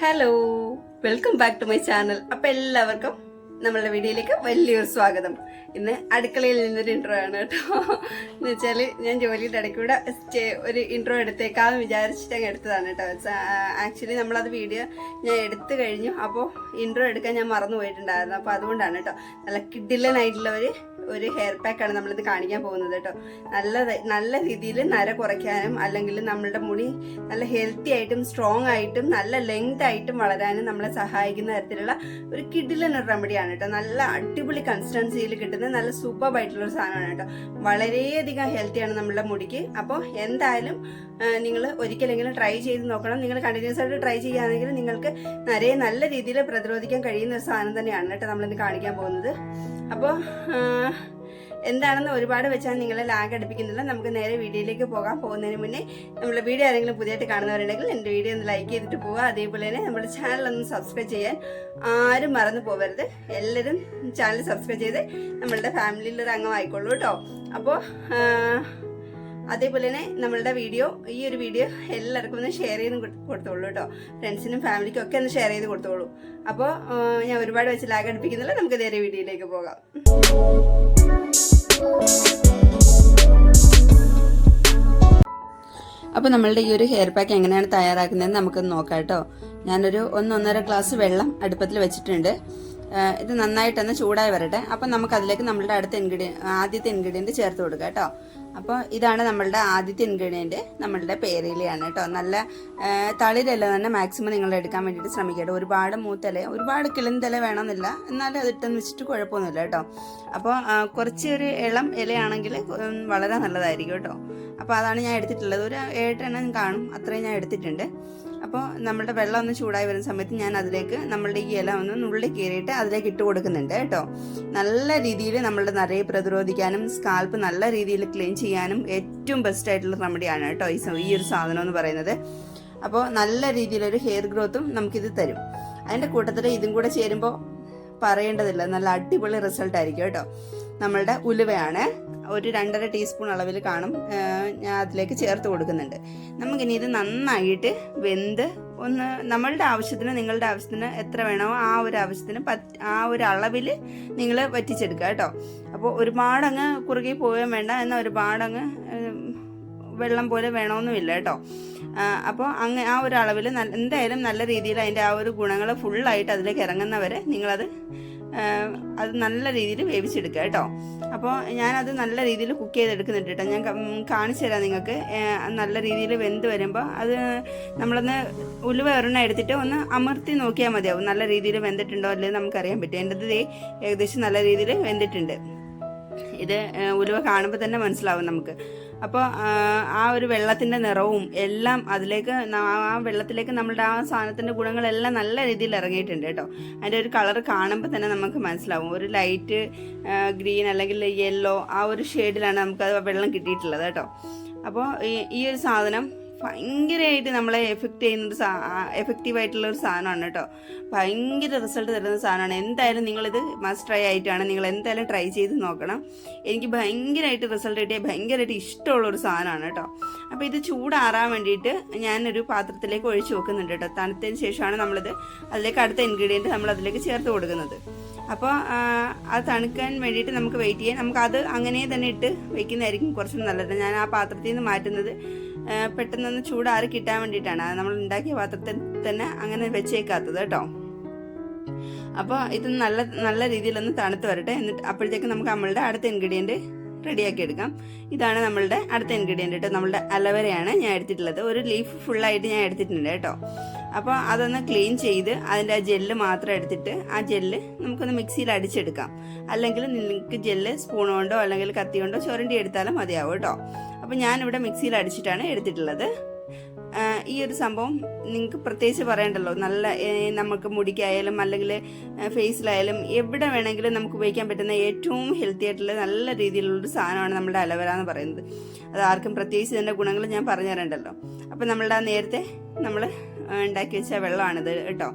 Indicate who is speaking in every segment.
Speaker 1: Hello welcome back to my channel അപ്പൊ എല്ലാവർക്കും നമ്മളുടെ വീഡിയോയിലേക്ക് വലിയൊരു സ്വാഗതം. ഇന്ന് അടുക്കളയിൽ നിന്നൊരു ഇൻട്രോ ആണ് കേട്ടോ. എന്ന് വെച്ചാൽ ഞാൻ ജോലിയുടെ ഇടയ്ക്കൂടെ ഒരു ഇൻട്രോ എടുത്തേക്കാന്ന് വിചാരിച്ചിട്ട് അങ്ങ് എടുത്തതാണ് കേട്ടോ. ആക്ച്വലി നമ്മളത് വീഡിയോ ഞാൻ എടുത്തു കഴിഞ്ഞു. അപ്പോൾ ഇൻട്രോ എടുക്കാൻ ഞാൻ മറന്നു പോയിട്ടുണ്ടായിരുന്നു അപ്പോൾ അതുകൊണ്ടാണ് കേട്ടോ. നല്ല കിഡിലനായിട്ടുള്ള ഒരു ഒരു ഹെയർ പാക്കാണ് നമ്മളിത് കാണിക്കാൻ പോകുന്നത് കേട്ടോ. നല്ല നല്ല രീതിയിൽ നര കുറയ്ക്കാനും അല്ലെങ്കിൽ നമ്മളുടെ മുടി നല്ല ഹെൽത്തി ആയിട്ടും സ്ട്രോങ് ആയിട്ടും നല്ല ലെങ്ത് ആയിട്ടും വളരാനും നമ്മളെ സഹായിക്കുന്ന തരത്തിലുള്ള ഒരു കിഡിലൻ റെമഡിയാണ് കേട്ടോ. നല്ല അടിപൊളി കൺസിസ്റ്റൻസിയിൽ കിട്ടുന്ന നല്ല സൂപ്പർ ആയിട്ടുള്ള ഒരു സാധനമാണ് കേട്ടോ. വളരെയധികം ഹെൽത്തിയാണ് നമ്മളുടെ മുടിക്ക്. അപ്പോൾ എന്തായാലും നിങ്ങൾ ഒരിക്കലെങ്കിലും ട്രൈ ചെയ്ത് നോക്കണം. നിങ്ങൾ കണ്ടിന്യൂസ് ആയിട്ട് ട്രൈ ചെയ്യുകയാണെങ്കിൽ നിങ്ങൾക്ക് നിറയെ നല്ല രീതിയിൽ പ്രതിരോധിക്കാൻ കഴിയുന്ന ഒരു സാധനം തന്നെയാണ് കേട്ടോ നമ്മളിന്ന് കാണിക്കാൻ പോകുന്നത്. അപ്പോൾ എന്താണെന്ന് ഒരുപാട് വെച്ചാൽ നിങ്ങളെ ലാഗ് അടുപ്പിക്കുന്നില്ല. നമുക്ക് നേരെ വീഡിയോയിലേക്ക് പോകാൻ പോകുന്നതിന് മുന്നേ നമ്മുടെ വീഡിയോ ആരെങ്കിലും പുതിയതായിട്ട് കാണുന്നവരുണ്ടെങ്കിൽ എന്റെ വീഡിയോ ഒന്ന് ലൈക്ക് ചെയ്തിട്ട് പോവുക. അതേപോലെ തന്നെ നമ്മുടെ ചാനൽ ഒന്ന് സബ്സ്ക്രൈബ് ചെയ്യാൻ ആരും മറന്നു പോകരുത് എല്ലാവരും ചാനൽ സബ്സ്ക്രൈബ് ചെയ്ത് നമ്മളുടെ ഫാമിലിയിൽ ഒരു അംഗമായിക്കോളൂ കേട്ടോ. അപ്പോൾ അതേപോലെ തന്നെ നമ്മളുടെ വീഡിയോ ഈ ഒരു വീഡിയോ എല്ലാവർക്കും ഒന്ന് ഷെയർ ചെയ്ത് കൊടുത്തോളൂ കേട്ടോ. ഫ്രണ്ട്സിനും ഫാമിലിക്കും ഒക്കെ ഒന്ന് ഷെയർ ചെയ്ത് കൊടുത്തോളൂ. അപ്പോൾ ഞാൻ ഒരുപാട് വെച്ച് ലാഗ് അടുപ്പിക്കുന്നില്ല. നമുക്ക് നേരെ വീഡിയോയിലേക്ക് പോകാം. അപ്പോൾ നമ്മളുടെ ഈ ഒരു ഹെയർ പാക്ക് എങ്ങനെയാണ് തയ്യാറാക്കുന്നതെന്ന് നമുക്ക് നോക്കാം കേട്ടോ. ഞാനൊരു ഒന്നൊന്നര ഗ്ലാസ് വെള്ളം അടുപ്പത്തിൽ വെച്ചിട്ടുണ്ട്. ഇത് നന്നായിട്ടൊന്ന് ചൂടായി വരട്ടെ. അപ്പം നമുക്ക് അതിലേക്ക് നമ്മളുടെ അടുത്ത ഇൻഗ്രീഡിയൻ ആദ്യത്തെ ഇൻഗ്രീഡിയന്റ് ചേർത്ത് കൊടുക്കുക കേട്ടോ. അപ്പോൾ ഇതാണ് നമ്മളുടെ ആദ്യത്തെ ഇൻഗ്രീഡിയന്റ് നമ്മളുടെ പേരയിലയാണ് കേട്ടോ. നല്ല തളിരല്ല തന്നെ മാക്സിമം നിങ്ങൾ എടുക്കാൻ വേണ്ടിയിട്ട് ശ്രമിക്കട്ടെ ഒരുപാട് മൂത്തല ഒരുപാട് കിളിന്തല വേണമെന്നില്ല. എന്നാലും അത് ഇട്ടെന്ന് വെച്ചിട്ട് കുഴപ്പമൊന്നുമില്ല കേട്ടോ. അപ്പോൾ കുറച്ചൊരു ഇളം ഇലയാണെങ്കിൽ വളരെ നല്ലതായിരിക്കും കേട്ടോ. അപ്പോൾ അതാണ് ഞാൻ എടുത്തിട്ടുള്ളത്. ഒരു ഏഴെണ്ണം കാണും. അത്രയും ഞാൻ എടുത്തിട്ടുണ്ട്. അപ്പോൾ നമ്മളുടെ വെള്ളം ഒന്ന് ചൂടായി വരുന്ന സമയത്ത് ഞാൻ അതിലേക്ക് നമ്മളുടെ ഈ ഇല ഒന്ന് നുള്ളി കീറിയിട്ട് അതിലേക്ക് ഇട്ട് കൊടുക്കുന്നുണ്ട് കേട്ടോ. നല്ല രീതിയിൽ നമ്മളുടെ നിറയെ പ്രതിരോധിക്കാനും സ്കാൽപ്പ് നല്ല രീതിയിൽ ക്ലീൻ ചെയ്യാനും ഏറ്റവും ബെസ്റ്റ് ആയിട്ടുള്ള റെമഡിയാണ് കേട്ടോ ഈ ഈ ഒരു സാധനം എന്ന് പറയുന്നത്. അപ്പോൾ നല്ല രീതിയിലൊരു ഹെയർ ഗ്രോത്തും നമുക്കിത് തരും. അതിന്റെ കൂട്ടത്തിൽ ഇതും കൂടെ ചേരുമ്പോൾ പറയേണ്ടതില്ല. നല്ല അടിപൊളി റിസൾട്ട് ആയിരിക്കും കേട്ടോ. നമ്മളുടെ ഉലുവയാണ്. ഒരു രണ്ടര ടീസ്പൂൺ അളവിൽ കാണും. ഞാൻ അതിലേക്ക് ചേർത്ത് കൊടുക്കുന്നുണ്ട്. നമുക്കിനി ഇത് നന്നായിട്ട് വെന്ത് ഒന്ന് നമ്മളുടെ ആവശ്യത്തിന് നിങ്ങളുടെ ആവശ്യത്തിന് എത്ര വേണോ ആ ഒരു ആവശ്യത്തിന് ആ ഒരു അളവിൽ നിങ്ങൾ വറ്റിച്ചെടുക്കുക കേട്ടോ. അപ്പോൾ ഒരുപാടങ്ങ് കുറുകി പോവുകയും വേണ്ട. എന്നാൽ ഒരുപാടങ്ങ് വെള്ളം പോലെ വേണമെന്നുമില്ല കേട്ടോ. അപ്പോൾ അങ്ങ് ആ ഒരു അളവിൽ എന്തായാലും നല്ല രീതിയിൽ അതിന്റെ ആ ഒരു ഗുണങ്ങൾ ഫുള്ളായിട്ട് അതിലേക്ക് ഇറങ്ങുന്നവരെ നിങ്ങളത് അത് നല്ല രീതിയിൽ വേവിച്ചെടുക്കുക കേട്ടോ. അപ്പോൾ ഞാനത് നല്ല രീതിയിൽ കുക്ക് ചെയ്തെടുക്കുന്നുണ്ട് കേട്ടോ. ഞാൻ കാണിച്ചു തരാം നിങ്ങൾക്ക്. നല്ല രീതിയിൽ വെന്ത് വരുമ്പോൾ അത് നമ്മളൊന്ന് ഉലുവ ഒരെണ്ണം എടുത്തിട്ട് ഒന്ന് അമർത്തി നോക്കിയാൽ മതിയാവും. നല്ല രീതിയിൽ വെന്തിട്ടുണ്ടോ അല്ലെങ്കിൽ നമുക്കറിയാൻ പറ്റും. എന്റെ ഏകദേശം നല്ല രീതിയിൽ വെന്തിട്ടുണ്ട്. ഇത് ഉലുവ കാണുമ്പോൾ തന്നെ മനസ്സിലാവും നമുക്ക്. അപ്പോൾ ആ ഒരു വെള്ളത്തിന്റെ നിറവും എല്ലാം അതിലേക്ക് ആ വെള്ളത്തിലേക്ക് നമ്മളുടെ ആ സാധനത്തിന്റെ ഗുണങ്ങളെല്ലാം നല്ല രീതിയിൽ ഇറങ്ങിയിട്ടുണ്ട് കേട്ടോ. അതിന്റെ ഒരു കളർ കാണുമ്പോൾ തന്നെ നമുക്ക് മനസ്സിലാവും. ഒരു ലൈറ്റ് ഗ്രീൻ അല്ലെങ്കിൽ യെല്ലോ ആ ഒരു ഷെയ്ഡിലാണ് നമുക്ക് വെള്ളം കിട്ടിയിട്ടുള്ളത് കേട്ടോ. അപ്പോൾ ഈ ഒരു സാധനം ഭയങ്കരമായിട്ട് നമ്മളെ എഫക്റ്റ് ചെയ്യുന്ന ഒരു എഫക്റ്റീവ് ആയിട്ടുള്ള ഒരു സാധനമാണ് കേട്ടോ. ഭയങ്കര റിസൾട്ട് തരുന്ന സാധനമാണ്. എന്തായാലും നിങ്ങളിത് മസ്റ്റ് ട്രൈ ആയിട്ടാണ് നിങ്ങൾ എന്തായാലും ട്രൈ ചെയ്ത് നോക്കണം. എനിക്ക് ഭയങ്കരമായിട്ട് റിസൾട്ട് കിട്ടിയ ഭയങ്കരമായിട്ട് ഇഷ്ടമുള്ള ഒരു സാധനമാണ് കേട്ടോ. അപ്പോൾ ഇത് ചൂടാറാൻ വേണ്ടിയിട്ട് ഞാനൊരു പാത്രത്തിലേക്ക് ഒഴിച്ച് വെക്കുന്നുണ്ട് കേട്ടോ. തണുത്തതിന് ശേഷമാണ് നമ്മളിത് അതിലേക്ക് അടുത്ത ഇൻഗ്രീഡിയന്റ് നമ്മൾ അതിലേക്ക് ചേർത്ത് കൊടുക്കുന്നത്. അപ്പോൾ അത് തണുക്കാൻ വേണ്ടിയിട്ട് നമുക്ക് വെയിറ്റ് ചെയ്യാം. നമുക്ക് അത് അങ്ങനെ തന്നെ ഇട്ട് വെക്കുന്നതായിരിക്കും കുറച്ചും നല്ലത്. ഞാൻ ആ പാത്രത്തിൽ നിന്ന് മാറ്റുന്നത് പെട്ടെന്നൊന്ന് ചൂടാറി കിട്ടാൻ വേണ്ടിയിട്ടാണ്. നമ്മൾ ഉണ്ടാക്കിയ പാത്രത്തിൽ തന്നെ അങ്ങനെ വെച്ചേക്കാത്തത് കേട്ടോ. അപ്പോൾ ഇത് നല്ല നല്ല രീതിയിലൊന്ന് തണുത്ത് വരട്ടെ. എന്നിട്ട് അപ്പോഴത്തേക്ക് നമുക്ക് നമ്മളുടെ അടുത്ത ഇൻഗ്രീഡിയന്റ് റെഡിയാക്കി എടുക്കാം. ഇതാണ് നമ്മളുടെ അടുത്ത ഇൻഗ്രീഡിയന്റ് കേട്ടോ. നമ്മളുടെ അലവരയാണ് ഞാൻ എടുത്തിട്ടുള്ളത്. ഒരു ലീഫ് ഫുള്ളായിട്ട് ഞാൻ എടുത്തിട്ടുണ്ട് കേട്ടോ. അപ്പോൾ അതൊന്ന് ക്ലീൻ ചെയ്ത് അതിന്റെ ആ ജെല്ല് മാത്രം എടുത്തിട്ട് ആ ജെല്ല് നമുക്കൊന്ന് മിക്സിയിൽ അടിച്ചെടുക്കാം. അല്ലെങ്കിൽ നിങ്ങൾക്ക് ജെല്ല് സ്പൂൺ കൊണ്ടോ അല്ലെങ്കിൽ കത്തി കൊണ്ടോ ചുരണ്ടി എടുത്താലും മതിയാവും കേട്ടോ. അപ്പോൾ ഞാനിവിടെ മിക്സിയിൽ അടിച്ചിട്ടാണ് എടുത്തിട്ടുള്ളത്. ഈ ഒരു സംഭവം നിങ്ങൾക്ക് പ്രത്യേകിച്ച് പറയണ്ടല്ലോ. നല്ല നമുക്ക് മുടിക്കായാലും അല്ലെങ്കിൽ ഫേസിലായാലും എവിടെ വേണമെങ്കിലും നമുക്ക് ഉപയോഗിക്കാൻ പറ്റുന്ന ഏറ്റവും ഹെൽത്തി ആയിട്ടുള്ള നല്ല രീതിയിലുള്ളൊരു സാധനമാണ് നമ്മുടെ അലവര എന്ന് പറയുന്നത്. അത് ആർക്കും പ്രത്യേകിച്ച് ഇതിന്റെ ഗുണങ്ങൾ ഞാൻ പറഞ്ഞു തരണ്ടല്ലോ. അപ്പോൾ നമ്മളുടെ നേരത്തെ നമ്മൾ ഉണ്ടാക്കി വെച്ച വെള്ളമാണിത് കേട്ടോ.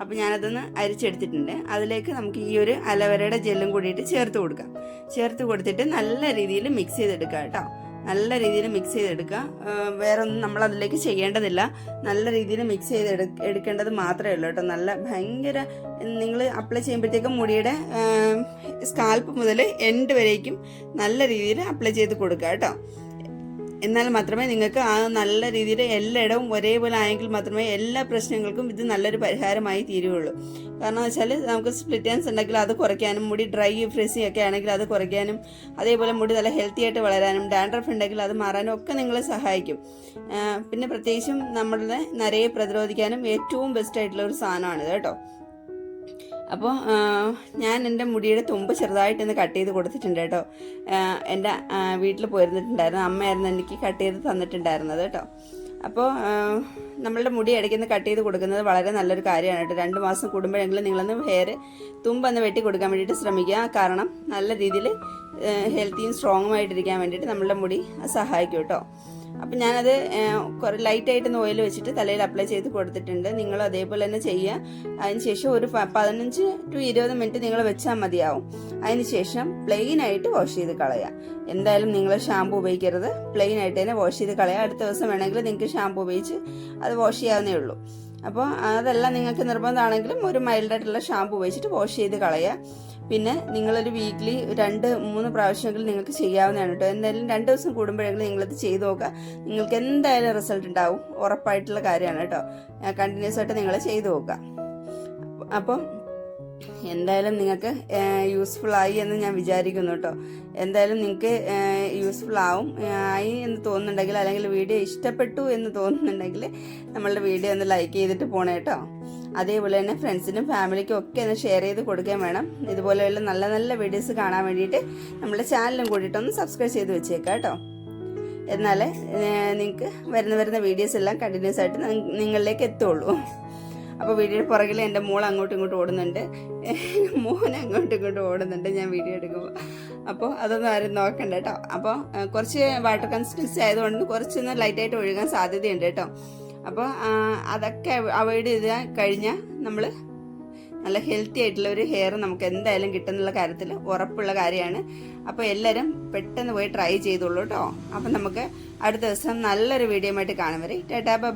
Speaker 1: അപ്പോൾ ഞാനതൊന്ന് അരിച്ചെടുത്തിട്ടുണ്ട്. അതിലേക്ക് നമുക്ക് ഈ ഒരു അലവരയുടെ ജെല്ലും കൂടിയിട്ട് ചേർത്ത് കൊടുക്കാം. ചേർത്ത് കൊടുത്തിട്ട് നല്ല രീതിയിൽ മിക്സ് ചെയ്തെടുക്കുക കേട്ടോ. നല്ല രീതിയിൽ മിക്സ് ചെയ്തെടുക്കുക. വേറെ ഒന്നും നമ്മൾ അതിലേക്ക് ചെയ്യേണ്ടതില്ല. നല്ല രീതിയിൽ മിക്സ് ചെയ്ത് എടു എടുക്കേണ്ടത് മാത്രമേ ഉള്ളൂ കേട്ടോ. നല്ല ഭയങ്കര നിങ്ങൾ അപ്ലൈ ചെയ്യുമ്പോഴത്തേക്കും മുടിയുടെ സ്കാൽപ്പ് മുതൽ എൻഡ് വരേക്കും നല്ല രീതിയിൽ അപ്ലൈ ചെയ്ത് കൊടുക്കുക കേട്ടോ. എന്നാൽ മാത്രമേ നിങ്ങൾക്ക് ആ നല്ല രീതിയിൽ എല്ലായിടവും ഒരേപോലെ ആയെങ്കിൽ മാത്രമേ എല്ലാ പ്രശ്നങ്ങൾക്കും ഇത് നല്ലൊരു പരിഹാരമായി തീരുകയുള്ളൂ. കാരണം വെച്ചാൽ നമുക്ക് സ്പ്ലിറ്റ് ഹാൻസ് ഉണ്ടെങ്കിൽ അത് കുറയ്ക്കാനും മുടി ഡ്രൈ ഫ്രീസി ഒക്കെ ആണെങ്കിൽ അത് കുറയ്ക്കാനും അതേപോലെ മുടി നല്ല ഹെൽത്തി ആയിട്ട് വളരാനും ഡാൻഡ്രഫ് ഉണ്ടെങ്കിൽ അത് മാറാനും ഒക്കെ നിങ്ങളെ സഹായിക്കും. പിന്നെ പ്രത്യേകിച്ചും നമ്മളുടെ നരയെ പ്രതിരോധിക്കാനും ഏറ്റവും ബെസ്റ്റ് ആയിട്ടുള്ള ഒരു സാധനമാണിത് കേട്ടോ. അപ്പോൾ ഞാൻ എന്റെ മുടിയുടെ തുമ്പ് ചെറുതായിട്ടൊന്ന് കട്ട് ചെയ്ത് കൊടുത്തിട്ടുണ്ട് കേട്ടോ. എന്റെ വീട്ടിൽ പോയിരുന്നിട്ടുണ്ടായിരുന്നു. അമ്മയായിരുന്നു എനിക്ക് കട്ട് ചെയ്ത് തന്നിട്ടുണ്ടായിരുന്നത് കേട്ടോ. അപ്പോൾ നമ്മളുടെ മുടി ഇടയ്ക്കൊന്ന് കട്ട് ചെയ്ത് കൊടുക്കുന്നത് വളരെ നല്ലൊരു കാര്യമാണ് കേട്ടോ. രണ്ട് മാസം കൂടുമ്പോഴെങ്കിലും നിങ്ങളൊന്ന് ഹെയർ തുമ്പൊന്ന് വെട്ടി കൊടുക്കാൻ വേണ്ടിയിട്ട് ശ്രമിക്കുക. കാരണം നല്ല രീതിയിൽ ഹെൽത്തിയും സ്ട്രോങ്ങുമായിട്ടിരിക്കാൻ വേണ്ടിയിട്ട് നമ്മളുടെ മുടി സഹായിക്കും കേട്ടോ. അപ്പം ഞാനത് കുറേ ലൈറ്റായിട്ട് ഓയിൽ വെച്ചിട്ട് തലയിൽ അപ്ലൈ ചെയ്ത് കൊടുത്തിട്ടുണ്ട്. നിങ്ങൾ അതേപോലെ തന്നെ ചെയ്യുക. അതിനുശേഷം ഒരു പതിനഞ്ച് ടു ഇരുപത് മിനിറ്റ് നിങ്ങൾ വെച്ചാൽ മതിയാവും. അതിനുശേഷം പ്ലെയിൻ ആയിട്ട് വാഷ് ചെയ്ത് കളയുക. എന്തായാലും നിങ്ങൾ ഷാമ്പു ഉപയോഗിക്കരുത്. പ്ലെയിൻ ആയിട്ട് തന്നെ വാഷ് ചെയ്ത് കളയുക. അടുത്ത ദിവസം വേണമെങ്കിൽ നിങ്ങൾക്ക് ഷാമ്പു ഉപയോഗിച്ച് അത് വാഷ് ചെയ്യാവുന്നേ ഉള്ളൂ. അപ്പോൾ അതെല്ലാം നിങ്ങൾക്ക് നിർബന്ധമാണെങ്കിലും ഒരു മൈൽഡായിട്ടുള്ള ഷാമ്പു ഉപയോഗിച്ചിട്ട് വാഷ് ചെയ്ത് കളയുക പിന്നെ നിങ്ങളൊരു വീക്ക്ലി രണ്ട് മൂന്ന് പ്രാവശ്യമെങ്കിലും നിങ്ങൾക്ക് ചെയ്യാവുന്നതാണ് കേട്ടോ. എന്തായാലും രണ്ട് ദിവസം കൂടുമ്പോഴെങ്കിലും നിങ്ങളത് ചെയ്ത് നോക്കുക. നിങ്ങൾക്ക് എന്തായാലും റിസൾട്ട് ഉണ്ടാവും. ഉറപ്പായിട്ടുള്ള കാര്യമാണ് കേട്ടോ. കണ്ടിന്യൂസ് ആയിട്ട് നിങ്ങൾ ചെയ്ത് നോക്കുക. അപ്പം എന്തായാലും നിങ്ങൾക്ക് യൂസ്ഫുൾ ആയി എന്ന് ഞാൻ വിചാരിക്കുന്നു കേട്ടോ. എന്തായാലും നിങ്ങൾക്ക് യൂസ്ഫുൾ ആവും. ആയി എന്ന് തോന്നുന്നുണ്ടെങ്കിൽ അല്ലെങ്കിൽ വീഡിയോ ഇഷ്ടപ്പെട്ടു എന്ന് തോന്നുന്നുണ്ടെങ്കിൽ നമ്മളുടെ വീഡിയോ ഒന്ന് ലൈക്ക് ചെയ്തിട്ട് പോണേ കേട്ടോ. അതേപോലെ തന്നെ ഫ്രണ്ട്സിനും ഫാമിലിക്കും ഒക്കെ ഒന്ന് ഷെയർ ചെയ്ത് കൊടുക്കുകയും വേണം. ഇതുപോലെയുള്ള നല്ല നല്ല വീഡിയോസ് കാണാൻ വേണ്ടിയിട്ട് നമ്മുടെ ചാനലും കൂടിയിട്ടൊന്ന് സബ്സ്ക്രൈബ് ചെയ്ത് വെച്ചേക്കാം കേട്ടോ. എന്നാലേ നിങ്ങൾക്ക് വരുന്ന വരുന്ന വീഡിയോസ് എല്ലാം കണ്ടിന്യൂസ് ആയിട്ട് നിങ്ങളിലേക്ക് എത്തുള്ളൂ. അപ്പോൾ വീടിന്റെ പുറകിൽ എന്റെ മോൾ അങ്ങോട്ടും ഇങ്ങോട്ടും ഓടുന്നുണ്ട്. മോൻ അങ്ങോട്ടും ഇങ്ങോട്ടും ഓടുന്നുണ്ട്. ഞാൻ വീഡിയോ എടുക്കുമ്പോൾ അപ്പോൾ അതൊന്നും ആരും നോക്കണ്ട കേട്ടോ. അപ്പോൾ കുറച്ച് വാട്ടർ കൺസിസ്റ്റൻസി ആയതുകൊണ്ട് കുറച്ചൊന്ന് ലൈറ്റായിട്ട് ഒഴുകാൻ സാധ്യതയുണ്ട് കേട്ടോ. അപ്പോൾ അതൊക്കെ അവോയ്ഡ് ചെയ്ത് കഴിഞ്ഞാൽ നമ്മൾ നല്ല ഹെൽത്തി ആയിട്ടുള്ള ഒരു ഹെയർ നമുക്ക് എന്തായാലും കിട്ടുന്നുള്ള കാര്യത്തിൽ ഉറപ്പുള്ള കാര്യമാണ്. അപ്പോൾ എല്ലാവരും പെട്ടെന്ന് പോയി ട്രൈ ചെയ്തോളൂ കേട്ടോ. അപ്പം നമുക്ക് അടുത്ത ദിവസം നല്ലൊരു വീഡിയോ ആയിട്ട് കാണും വരെ. Tata bye